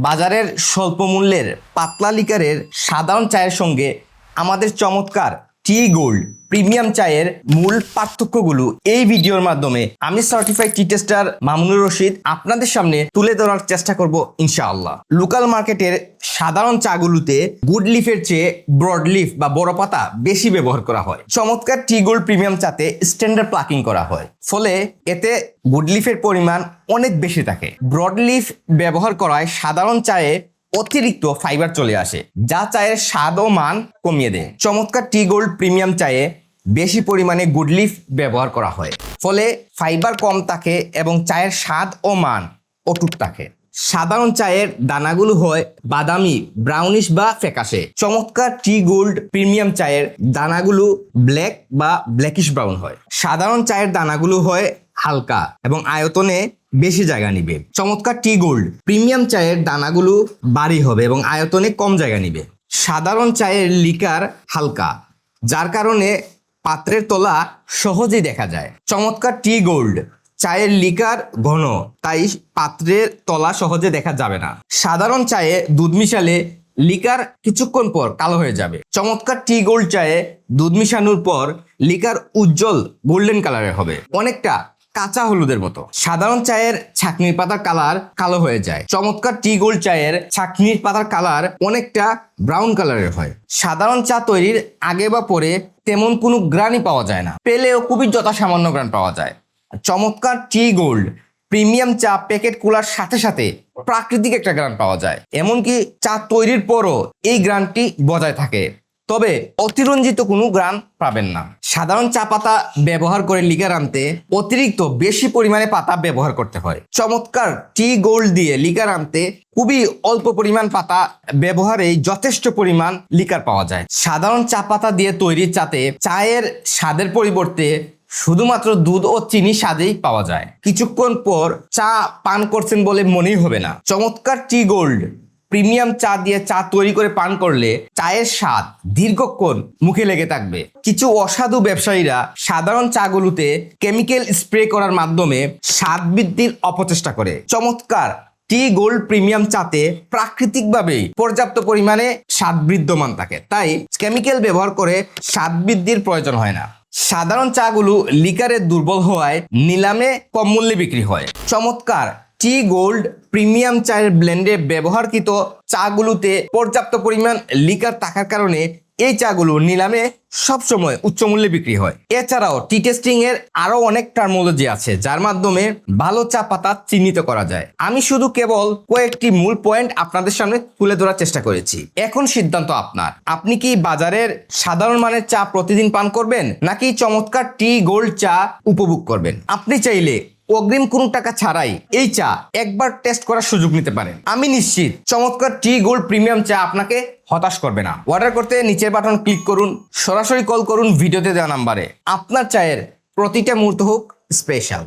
বাজারের স্বল্প মূল্যের পাতলা লিকারের সাধারণ চায়ের সঙ্গে আমাদের চমৎকার টি গোল্ড। প্রিমিয়াম চায়ের মূল পার্থক্যগুলো এই ভিডিওর মাধ্যমে আমি certified tea taster Mamunur Rashid আপনাদের সামনে তুলে ধরার চেষ্টা করব ইনশাআল্লাহ। লোকাল মার্কেটের সাধারণ চাগুলোতে গুড লিফের চেয়ে ব্রড লিফ বা বড় পাতা বেশি ব্যবহার করা হয়। চমৎকার টি গোল্ড প্রিমিয়াম চাতে স্ট্যান্ডার্ড প্লাকিং করা হয়। ফলে এতে গুড লিফের পরিমাণ অনেক বেশি থাকে। ব্রড লিফ ব্যবহার করায় সাধারণ চায়ে অতিরিক্ত ফাইবার চলে আসে, যা চায়ের স্বাদ ও মান কমিয়ে দেয়। চমৎকার টি গোল্ড প্রিমিয়াম চায়ে বেশি পরিমাণে গুড লিফ ব্যবহার করা হয়। ফলে ফাইবার কম থাকে এবং চায়ের স্বাদ ও মান অটুট থাকে। সাধারণ চায়ের দানাগুলো হয় বাদামি ব্রাউনিশ বা ফ্যাকাশে। চমৎকার টি গোল্ড প্রিমিয়াম চায়ের দানাগুলো ব্ল্যাক বা ব্ল্যাকিশ ব্রাউন হয়। সাধারণ চায়ের দানাগুলো হয় হালকা এবং আয়তনে বেশি জায়গা নিবে। চমৎকার টি গোল্ড প্রিমিয়াম চায়ের দানাগুলো বাড়ি হবে এবং আয়তনে কম জায়গা নিবে। সাধারণ চায়ের লিকার হালকা, যার কারণে পাত্রের তোলা সহজেই দেখা যায়। চমৎকার টি গোল্ড, চায়ের লিকার ঘন, তাই পাত্রের তলা সহজে দেখা যাবে না। সাধারণ চায়ে দুধ মিশালে লিকার কিছুক্ষণ পর কালো হয়ে যাবে। চমৎকার টি গোল্ড চায়ে দুধ মিশানোর পর লিকার উজ্জ্বল গোল্ডেন কালারের হবে। অনেকটা কাঁচা হলুদের মতো। সাধারণ চায়ের ছাকনির পাতার কালার কালো হয়ে যায়। চমৎকার টি গোল্ড চায়ের ছাকনির পাতার কালার অনেকটা ব্রাউন কালারের হয়। সাধারণ চা তৈরির আগে বা পরে তেমন কোনো গ্রানই পাওয়া যায় না। পেলেও খুবই যথাসামান্য গ্রান পাওয়া যায়। চমৎকার টি গোল্ড প্রিমিয়াম চা প্যাকেট খোলার সাথে সাথে প্রাকৃতিক একটা গ্রান পাওয়া যায়। এমনকি চা তৈরির পরও এই গ্রানটি বজায় থাকে। তবে অতিরঞ্জিত কোনো গ্রাম পাবেন না। সাধারণ চা পাতা ব্যবহার করে লিকার আনতে অতিরিক্ত বেশি পরিমাণে পাতা ব্যবহার করতে হয়। চমৎকার টি গোল্ড দিয়ে লিকার আনতে খুবই অল্প পরিমাণ পাতা ব্যবহারেই যথেষ্ট পরিমাণ লিকার পাওয়া যায়। সাধারণ চা পাতা দিয়ে তৈরি চাতে চায়ের স্বাদের পরিবর্তে শুধুমাত্র দুধ ও চিনি স্বাদেই পাওয়া যায়। কিছুক্ষণ পর চা পান করছেন বলে মনেই হবে না। চমৎকার টি গোল্ড প্রিমিয়াম চা দিয়ে চা তৈরি করে পান করলে চায়ের স্বাদ দীর্ঘক্ষণ মুখে লেগে থাকবে। কিছু অসাধু ব্যবসায়ীরা সাধারণ চাগুলোতে কেমিক্যাল স্প্রে করার মাধ্যমে স্বাদ বৃদ্ধির অপচেষ্টা করে। চমৎকার! টি গোল্ড প্রিমিয়াম চাতে প্রাকৃতিকভাবেই পর্যাপ্ত পরিমাণে স্বাদ বিদ্যমান থাকে। তাই কেমিক্যাল ব্যবহার করে স্বাদ বৃদ্ধির প্রয়োজন হয় না। সাধারণ চাগুলো লিকারে দুর্বল হওয়ায় নিলামে কম মূল্যে বিক্রি হয়। চমৎকার! টি গোল্ড প্রিমিয়াম চায়ের ব্লেন্ডে ব্যবহারকৃত চাগুলোতে পর্যাপ্ত পরিমাণ লিকার থাকার কারণে এই চাগুলো নিলামে সবসময় উচ্চ মূল্যে বিক্রি হয়। এছাড়াও টি টেস্টিং এর আরও অনেক টার্মোলজি আছে, যার মাধ্যমে ভালো চা পাতা চিহ্নিত করা যায়। আমি শুধু কেবল কয়েকটি মূল পয়েন্ট আপনাদের সামনে তুলে ধরার চেষ্টা করেছি। এখন সিদ্ধান্ত আপনার। আপনি কি বাজারের সাধারণ মানের চা প্রতিদিন পান করবেন, নাকি চমৎকার টি গোল্ড চা উপভোগ করবেন? আপনি চাইলে অগ্রিম কোনো টাকা ছাড়াই এই চা একবার টেস্ট করার সুযোগ নিতে পারেন। আমি নিশ্চিত চমৎকার টি গোল্ড প্রিমিয়াম চা আপনাকে হতাশ করবে না। অর্ডার করতে নিচের বাটন ক্লিক করুন, সরাসরি কল করুন ভিডিওতে দেওয়া নাম্বারে আপনার চায়ের প্রতিটা মুহূর্ত হোক স্পেশাল